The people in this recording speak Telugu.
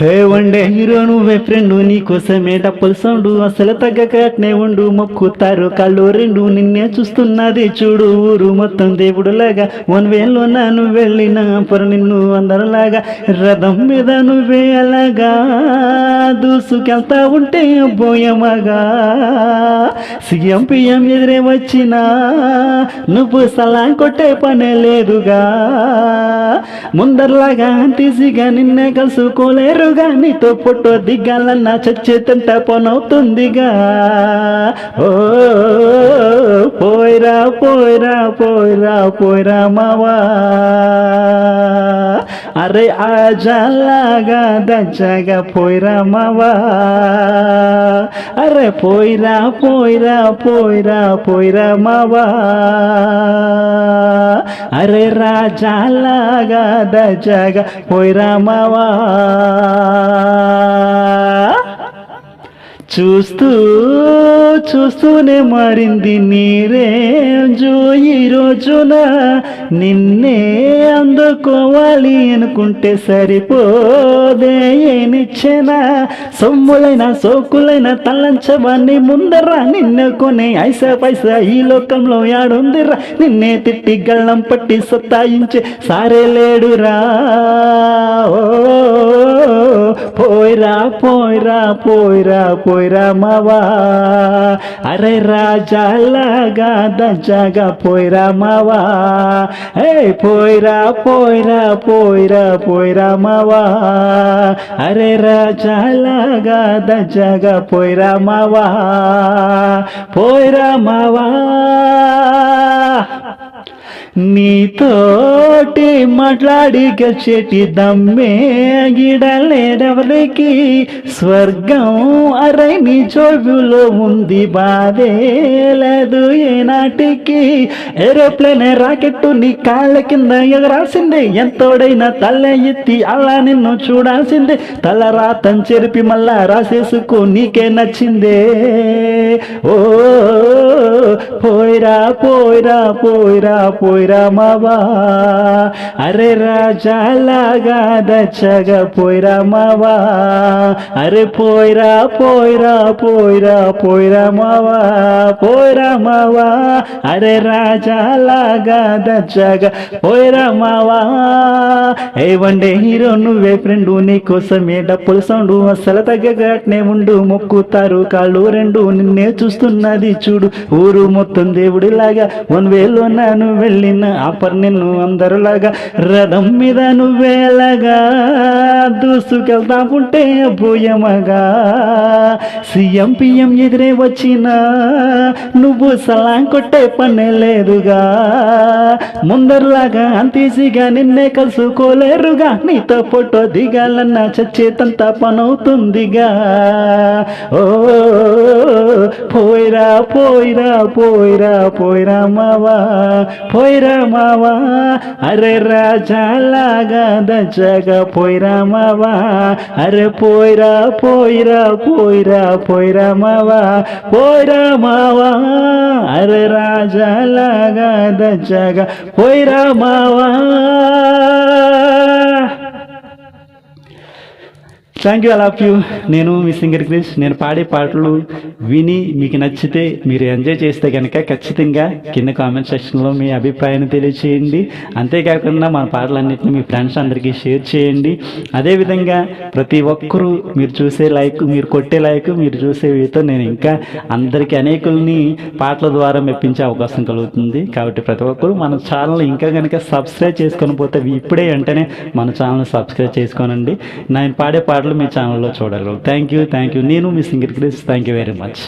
హే వండే హీరో నువ్వే ఫ్రెండ్ నీకోసమే డప్పులు సౌండ్. అసలు తగ్గకట్నే ఉండు మొక్కుతారు కళ్ళు రెండు. నిన్నే చూస్తున్నది చూడు ఊరు మొత్తం దేవుడులాగా. వన్ వేలో నన్ను వెళ్ళిన పొర నిన్ను అందరిలాగా. రథం మీద నువ్వే అలాగా. దూసుకెళ్తా ఉంటే బోయమగా సీఎం పిఎం ఎదురే వచ్చినా నువ్వు సలాం కొట్టే పనే లేదుగా. ముందర్లాగా తీసిగా నిన్నే కలుసుకోలేరు కలుసుకోలేరుగా నీతో ఫోటో దిగాలన్నా చచ్చేతంట పనవుతుందిగా ఓ పోయిరా పోయిరా పోయిరా పోయిరా మావా అరే ఆజాలాగా దజ్జాగా పోయిరా మావా అరే పోయిరా పోయిరా పోయిరా పోయిరా మావా అరే రాజాలాగా దజగా పోయి మావా చూస్తూ చూస్తూనే మారింది నీరేంజు ఈ రోజున. నిన్నే అందుకోవాలి అనుకుంటే సరిపోదే ఏనిచ్చిన సొమ్ములైన సోకులైన తలంచవన్నీ ముందరా నిన్న కొనే ఐసా పైసా ఈ లోకంలో యాడుందిరా. నిన్నే తిట్టి గళ్ళం పట్టి సత్తాయించే సారే లేడురా. ఓ పోయిరా పోయిరా పోయిరా పోయిరా మావా అరే రాజాలాగా దజాగా పోయిరా మావా ఏ పోయిరా పోయిరా పోయిరా పోయిరా మావా అరే రాజాలాగా దజాగా పోయిరా మావా పోయిరా మావా నీతోటి మాట్లాడి గచ్చేటి దమ్మే గిడలేడెవరికి స్వర్గం అరే నీ చోవులో ఉంది బాధే లేదు ఏనాటికి. ఏరోప్లేన్ రాకెట్టు నీ కాళ్ళ కింద ఎగరాల్సిందే. ఎంతోడైనా తల ఎత్తి అలా నిన్ను చూడాల్సిందే. తల రాతం చెరిపి మళ్ళా రాసేసుకో నీకే నచ్చిందే. ఓ పోయిరా పోయిరా పోయిరా పోయిరా. మావా అరే రాజాలాగా దచ్చగా పోయిరామవా? అరే పోయిరా పోయిరా పోయిరా పోయిరామవా? మావా పోయిరా మావా అరే రాజాలాగా దచ్చగా పోయిరామవా? ఏ వండే హీరో నువ్వే ఫ్రెండు నీకోసమే డప్పుల సౌండ్ అసలు తగ్గగాట్నే ఉండు. మొక్కుతారు కాళ్ళు రెండు నిన్నే చూస్తున్నది చూడు. ఊరు మొత్తం దేవుడిలాగా వన్ వేలో నాను వెళ్ళిన ఆపర్ నిన్ను అందరులాగా రథం మీద నువ్వేలాగా దూసుకెళ్తా ఉంటే భూయమగా. సీఎం పిఎం ఎదురే వచ్చినా నువ్వు సలాం కొట్టే పనే లేదుగా. ముందరలాగా అంతేసిగా నిన్నే కలుసుకోలేరుగా నీతో ఫోటో దిగాలన్నా చచ్చేతంత పనవుతుందిగా. ఓ పోయిరా పోయిరా పోయిరా పోయిరా మావా పోయిరా మావా అరే రాజాలాగా దజగా పోయిరా మావా అరే పోయిరా పోయిరా పోయిరా పోయిరా మావా పోయిరా మావా అరే రాజాలాగా దజగా పోయిరా మావా థ్యాంక్ యూ ఆఫ్ యూ నేను మీ సింగర్ క్రిష్ నేను పాడే పాటలు విని మీకు నచ్చితే మీరు ఎంజాయ్ చేస్తే కనుక ఖచ్చితంగా కింద కామెంట్ సెక్షన్లో మీ అభిప్రాయాన్ని తెలియచేయండి. అంతేకాకుండా మన పాటలన్నింటినీ మీ ఫ్రెండ్స్ అందరికీ షేర్ చేయండి. అదేవిధంగా ప్రతి ఒక్కరూ మీరు చూసే లైక్ మీరు కొట్టే లైక్ మీరు చూసే వీతో నేను ఇంకా అందరికీ అనేకుల్ని పాటల ద్వారా మెప్పించే అవకాశం కలుగుతుంది. కాబట్టి ప్రతి ఒక్కరూ మన ఛానల్ ఇంకా కనుక సబ్స్క్రైబ్ చేసుకొని పోతే ఇప్పుడే వెంటనే మన ఛానల్ సబ్స్క్రైబ్ చేసుకోనండి. నేను పాడే పాటలు మీ ఛానల్లో చూడగలరు థ్యాంక్ యూ థ్యాంక్ యూ నేను మీ singer Chris. Thank you very much